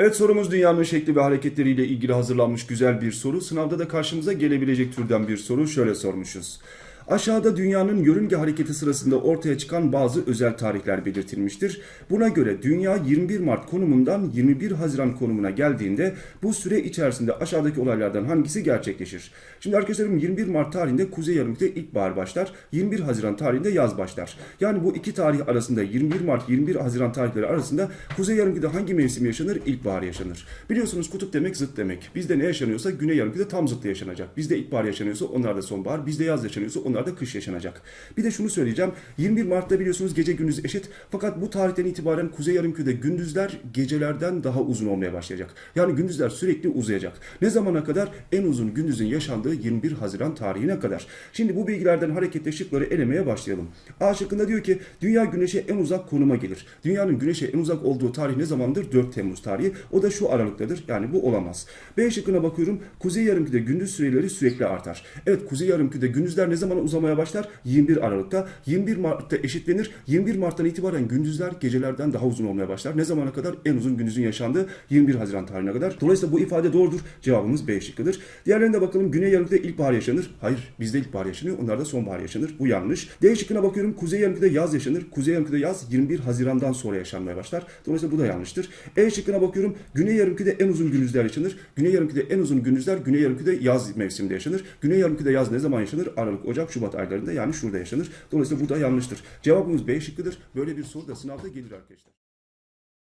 Evet sorumuz dünyanın şekli ve hareketleriyle ilgili hazırlanmış güzel bir soru. Sınavda da karşımıza gelebilecek türden bir soru. Şöyle sormuşuz. Aşağıda dünyanın yörünge hareketi sırasında ortaya çıkan bazı özel tarihler belirtilmiştir. Buna göre dünya 21 Mart konumundan 21 Haziran konumuna geldiğinde bu süre içerisinde aşağıdaki olaylardan hangisi gerçekleşir? Şimdi arkadaşlarım 21 Mart tarihinde Kuzey Yarımküre'de ilkbahar başlar. 21 Haziran tarihinde yaz başlar. Yani bu iki tarih arasında 21 Mart 21 Haziran tarihleri arasında Kuzey Yarımküre'de hangi mevsim yaşanır? İlkbahar yaşanır. Biliyorsunuz kutup demek zıt demek. Bizde ne yaşanıyorsa Güney Yarımküre'de tam zıttı yaşanacak. Bizde ilkbahar yaşanıyorsa onlarda sonbahar. Bizde yaz yaşanıyorsa onlarda kış yaşanacak. Bir de şunu söyleyeceğim. 21 Mart'ta biliyorsunuz gece gündüz eşit. Fakat bu tarihten itibaren Kuzey Yarımküre'de gündüzler gecelerden daha uzun olmaya başlayacak. Yani gündüzler sürekli uzayacak. Ne zamana kadar? En uzun gündüzün yaşandığı 21 Haziran tarihine kadar. Şimdi bu bilgilerden hareketle şıkları elemeye başlayalım. A şıkkında diyor ki dünya güneşe en uzak konuma gelir. Dünyanın güneşe en uzak olduğu tarih ne zamandır? 4 Temmuz tarihi. O da şu aralıktadır. Yani bu olamaz. B şıkkına bakıyorum. Kuzey Yarımküre'de gündüz süreleri sürekli artar. Evet Kuzey Yarımküre'de gündüzler ne zaman uzamaya başlar? 21 Aralık'ta. 21 Mart'ta eşitlenir. 21 Mart'tan itibaren gündüzler gecelerden daha uzun olmaya başlar. Ne zamana kadar? En uzun gündüzün yaşandığı 21 Haziran tarihine kadar. Dolayısıyla bu ifade doğrudur. Cevabımız B şıkkıdır. Diğerlerine bakalım. Güney Yarımküre'de ilkbahar yaşanır. Hayır. Bizde ilkbahar yaşanıyor. Onlarda sonbahar yaşanır. Bu yanlış. D şıkkına bakıyorum. Kuzey Yarımküre'de yaz yaşanır. Kuzey Yarımküre'de yaz 21 Haziran'dan sonra yaşanmaya başlar. Dolayısıyla bu da yanlıştır. E şıkkına bakıyorum. Güney Yarımküre'de en uzun gündüzler yaşanır. Güney Yarımküre'de en uzun gündüzler Güney Yarımküre'de yaz mevsiminde yaşanır. Güney Yarımküre'de yaz ne zaman yaşanır? Aralık, Ocak, Şubat aylarında yani şurada yaşanır. Dolayısıyla bu da yanlıştır. Cevabımız B şıkkıdır. Böyle bir soru da sınavda gelir arkadaşlar.